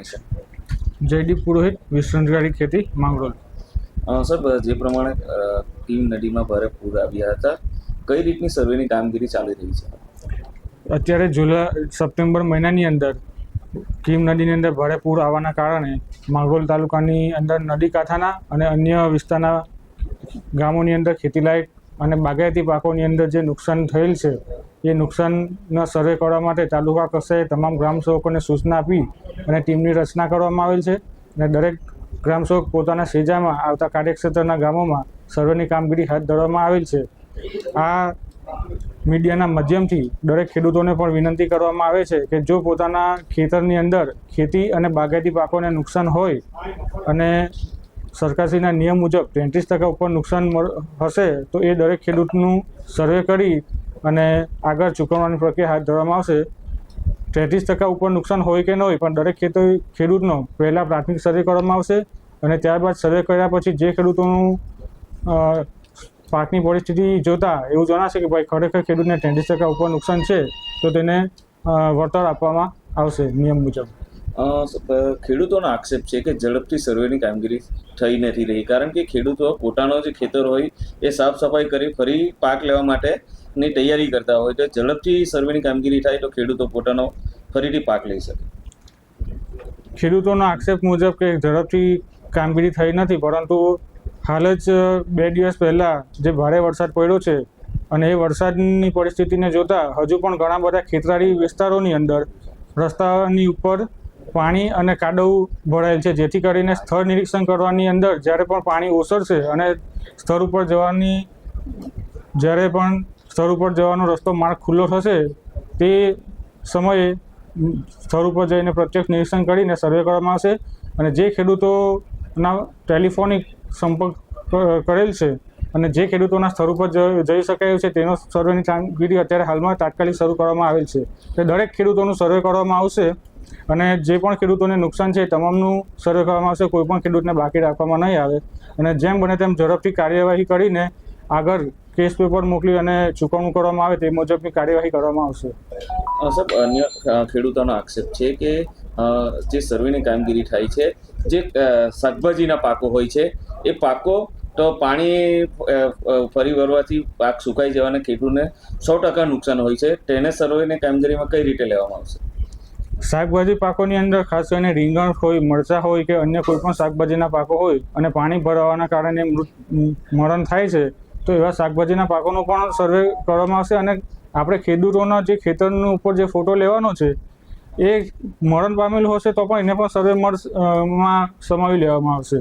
Technician Jaydeep પુરોહિત વિશ્રાંતગાડી ખેતી Mangrol. Sir જે પ્રમાણે ટીમ નદીમાં ભારે પૂર આવ્યા હતા કઈ રીતની સર્વેની કામગીરી ચાલી રહી છે? અત્યારે જુલાઈ સપ્ટેમ્બર મહિનાની અંદર કીમ નદીની અંદર ભારે પૂર આવવાના કારણે માંગોલ તાલુકાની અંદર નદી કાંઠાના અને અન્ય વિસ્તારના ગામોની અંદર ખેતીલાયક અને બાગાયતી પાકોની અંદર જે નુકસાન થયેલ છે એ નુકસાનના સર્વે કરવા માટે તાલુકા કક્ષાએ તમામ ગ્રામસેવકોને સૂચના આપી અને ટીમની રચના કરવામાં આવેલ છે અને દરેક ગ્રામસેવક પોતાના સેજામાં આવતા કાર્યક્ષેત્રના ગામોમાં સર્વેની કામગીરી હાથ ધરવામાં આવેલ છે. આ મીડિયાના માધ્યમથી દરેક ખેડૂતોને પણ વિનંતી કરવામાં આવે છે કે જો પોતાના ખેતરની અંદર ખેતી અને બાગાયતી પાકોને નુકસાન હોય અને સરકારશ્રીના નિયમ મુજબ તેત્રીસ ટકા ઉપર નુકસાન હશે તો એ દરેક ખેડૂતનું સર્વે કરી અને આગળ ચૂકવવાની પ્રક્રિયા હાથ ધરવામાં આવશે. તેત્રીસ ટકા ઉપર નુકસાન હોય કે ન હોય, પણ દરેક ખેતો ખેડૂતનો પહેલાં પ્રાથમિક સર્વે કરવામાં આવશે અને ત્યારબાદ સર્વે કર્યા પછી જે ખેડૂતોનું પાકની પરિસ્થિતિ જોતા એવું જણાશે કે ભાઈ ખરેખર ખેડૂતને તેત્રીસ ટકા ઉપર નુકસાન છે, તો તેને વળતર આપવામાં આવશે નિયમ મુજબ. ખેડૂતોનો આક્ષેપ છે કે ઝડપથી સર્વેની કામગીરી થઈ નથી રહી. કારણ કે ખેડૂતો પોતાનો જે ખેતર હોય એ સાફ સફાઈ કરી ફરી પાક લેવા માટેની તૈયારી કરતા હોય તો ઝડપથી સર્વેની કામગીરી થાય તો ખેડૂતો પોતાનો ફરીથી પાક લઈ શકે. ખેડૂતોનો આક્ષેપ મુજબ કે ઝડપથી કામગીરી થઈ નથી, પરંતુ હાલ જ બે દિવસ પહેલાં જે ભારે વરસાદ પડ્યો છે અને એ વરસાદની પરિસ્થિતિને જોતા હજુ પણ ઘણા બધા ખેતરાળી વિસ્તારોની અંદર રસ્તાની ઉપર પાણી અને કાદવ ભરાયેલ છે. જેથી કરીને સ્થળ નિરીક્ષણ કરવાની અંદર જ્યારે પણ પાણી ઓસરશે અને સ્થળ ઉપર જવાની, જ્યારે પણ સ્થળ ઉપર જવાનો રસ્તો માર્ગ ખુલ્લો થશે, તે સમયે સ્થળ ઉપર જઈને પ્રત્યક્ષ નિરીક્ષણ કરીને સર્વે કરવામાં આવશે. અને જે ખેડૂતોના ટેલિફોનિક સંપર્ક કરેલ છે અને જે ખેડૂતોના સ્થળ ઉપર જઈ શકાય છે તેનો સર્વેની કામગીરી અત્યારે હાલમાં તાત્કાલિક શરૂ કરવામાં આવેલ છે. તે દરેક ખેડૂતોનું સર્વે કરવામાં આવશે. અને જે પણ ખેડૂતોને નુકસાન છે તમામનું સર્વે કરવામાં આવશે કોઈ પણ ખેડૂતને બાકી રાખવામાં નહીં આવે. અને જેમ બને તેમ ઝડપથી કાર્યવાહી કરીને આગળ કેસ પેપર મોકલી અને ચૂકવણું કરવામાં આવે તે મુજબની કાર્યવાહી કરવામાં આવશે. સાહેબ, અન્ય ખેડૂતોનો આક્ષેપ છે કે જે સર્વેની કામગીરી થાય છે, જે શાકભાજીના પાકો હોય છે, એ પાકો તો પાણી ફરી વળવાથી પાક સુકાઈ જવાના ખેડૂતને સો ટકા નુકસાન હોય છે. તેને સર્વેની કામગીરીમાં કઈ રીતે લેવામાં આવશે? શાકભાજી પાકોની અંદર ખાસ કરીને રીંગણ હોય, મરચાં હોય કે અન્ય કોઈ પણ શાકભાજીના પાકો હોય અને પાણી ભરાવાના કારણે મૃત, મરણ થાય છે, તો એવા શાકભાજીના પાકોનો પણ સર્વે કરવામાં આવશે અને આપણે ખેડૂતોના જે ખેતરનું ઉપર જે ફોટો લેવાનો છે, એ મરણ પામેલું હશે તો પણ એને પણ સર્વે માં સમાવી લેવામાં આવશે.